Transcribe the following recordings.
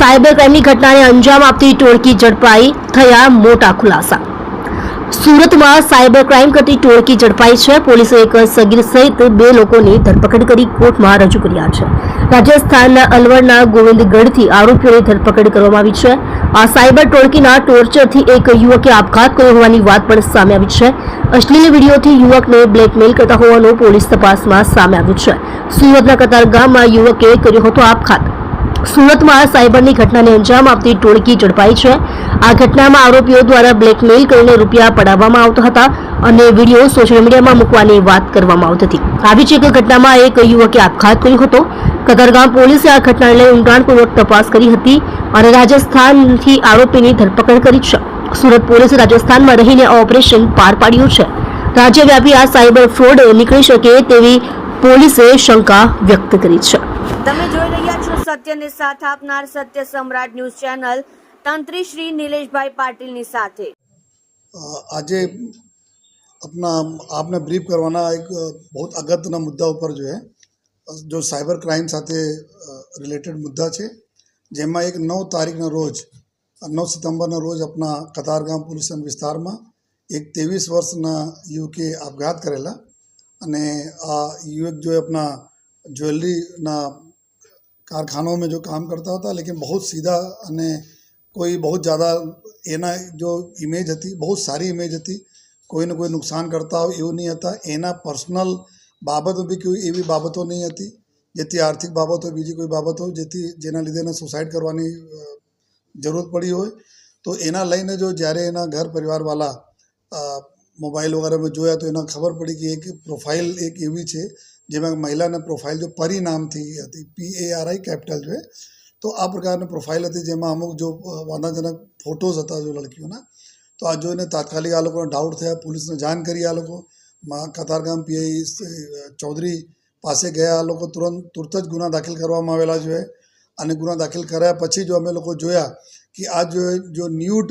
Cyber ક્રાઇમની ઘટનાને અંજામ આપતી ટોળકી ઝડપાઈ થયા મોટા ખુલાસા. સુરતમાં સાયબર ક્રાઇમ કરતી ટોળકી ઝડપાઈ છે. પોલીસે એક સગીર સહિત બે લોકોની ધરપકડ કરી કોર્ટમાં રજૂ કર્યા છે. રાજસ્થાનના અલવરના ગોવિંદગઢથી આરોપીઓની ધરપકડ કરવામાં આવી છે. આ સાયબર ટોળકીના ટોર્ચરથી એક યુવકે આપઘાત કર્યો હોવાની વાત પણ સામે આવી છે. અશ્લીલ વિડીયોથી યુવકને બ્લેકમેલ કરતા હોવાનું પોલીસ તપાસમાં સામે આવ્યું છે. સુરતના કતારગામમાં યુવકે કર્યો હતો આપઘાત. સુરતમાં સાયબરની ઘટનાને અંજામ આપતી ટોળકી ઝડપાઈ છે. આ ઘટનામાં આરોપીઓ દ્વારા બ્લેકમેલ કરીને રૂપિયા પડાવવામાં આવતા હતા અને વીડિયો સોશિયલ મીડિયામાં મૂકવાની વાત કરવામાં આવતી હતી. આવી જ એક ઘટનામાં એક યુવકે આપઘાત કર્યો હતો. કતરગામ પોલીસે આ ઘટનાને લઈ ઊંડાણપૂર્વક તપાસ કરી હતી અને રાજસ્થાનથી આરોપીની ધરપકડ કરી છે. સુરત પોલીસે રાજસ્થાનમાં રહીને ઓપરેશન પાર પાડ્યું છે. રાજ્યવ્યાપી આ સાયબર ફ્રોડ નીકળી શકે તેવી પોલીસે શંકા વ્યક્ત કરી છે તમે જોઈ રહ્યા છો સત્યને સાથ આપનાર સત્ય સમ્રાટ ન્યૂઝ ચેનલ તંત્રી શ્રી નિલેશભાઈ પાટીલની સાથે અ, આજે अपना आपने ब्रीफ करवाना एक अ, बहुत અગત્યના મુદ્દા ઉપર જો હે જો સાયબર ક્રાઇમ સાથે રિલેટેડ મુદ્દા છે જેમાં એક નવ તારીખના રોજ નવ સપ્ટેમ્બરના રોજ આપણા કતારગામ પોલીસ સ્ટેશન વિસ્તારમાં એક ત્રેવીસ વર્ષના યુવકે આપઘાત કરેલા અને આ યુવક जो है अपना જ્વેલરીના कारखानों में जो काम करता था लेकिन बहुत सीधा અને કોઈ બહુ જ્યાદા એના જો ઇમેજ હતી બહુ સારી ઇમેજ હતી કોઈને કોઈ નુકસાન કરતા હોય એવું નહીં હતા એના પર્સનલ બાબતો બી કોઈ એવી બાબતો નહીં હતી જેથી આર્થિક બાબતો બીજી કોઈ બાબતો જેથી જેના લીધે એને સુસાઇડ કરવાની અ, જરૂરત પડી હોય તો એના લઈને જો જ્યારે એના ઘર પરિવારવાળા અ, વગેરે મેં જોયા તો એને ખબર પડી કે એક પ્રોફાઇલ એક એવી છે જેમાં મહિલાને પ્રોફાઇલ જો પરી નામથી હતી પી એ આર આઈ કેપિટલ છે. તો આ પ્રકારની પ્રોફાઇલ હતી જેમાં અમુક જો વાંધાજનક ફોટોઝ હતા જો લડકીઓના તો આ જોઈને તાત્કાલિક આ લોકોને ડાઉટ થયા પોલીસને જાણ કરી આ લોકો. કતારગામ પીઆઈ ચૌધરી પાસે ગયા આ લોકો તુરંત તુરત જ ગુના દાખલ કરવામાં આવેલા છે. અને ગુના દાખલ કર્યા પછી જો અમે લોકો જોયા કે આ જો ન્યૂડ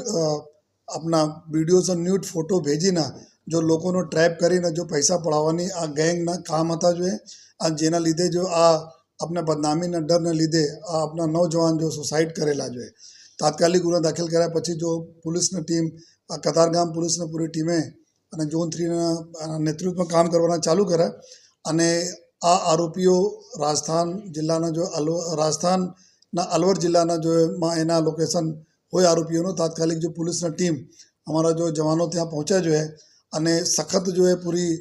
આપણા વિડીયોઝ અને ન્યૂડ ફોટો ભેજીને જો લોકોનો ટ્રેપ કરીને જો પૈસા પડાવવાની આ ગેંગના કામ હતા જો આ જેના લીધે જો આ આપણે બદનામીના ડરને લીધે આ આપણા નવજવાન જો સુસાઇડ કરેલા જોઈએ તાત્કાલિક ગુનો દાખલ કર્યા પછી જો પોલીસની ટીમ, આ કતારગામ પોલીસની પૂરી ટીમે અને ઝોન થ્રીના નેતૃત્વમાં કામ કરવાના ચાલુ કર્યા અને આ આરોપીઓ રાજસ્થાન જિલ્લાના જો અલવ, રાજસ્થાનના અલવર જિલ્લાના જો એના લોકેશન હોય આરોપીઓનો તાત્કાલિક જો પોલીસના ટીમ અમારા જો જવાનો ત્યાં પહોંચ્યા જો અને સખત જો એ પૂરી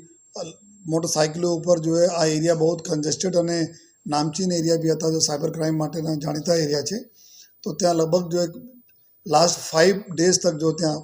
મોટરસાયકલો ઉપર જો આ એરિયા બહુ કન્જેસ્ટેડ અને નામચીન એરિયા બી હતા જો સાયબર ક્રાઇમ માટેના જાણીતા એરિયા છે. તો ત્યાં લગભગ જો એક લાસ્ટ ફાઇવ ડેઝ તક જો ત્યાં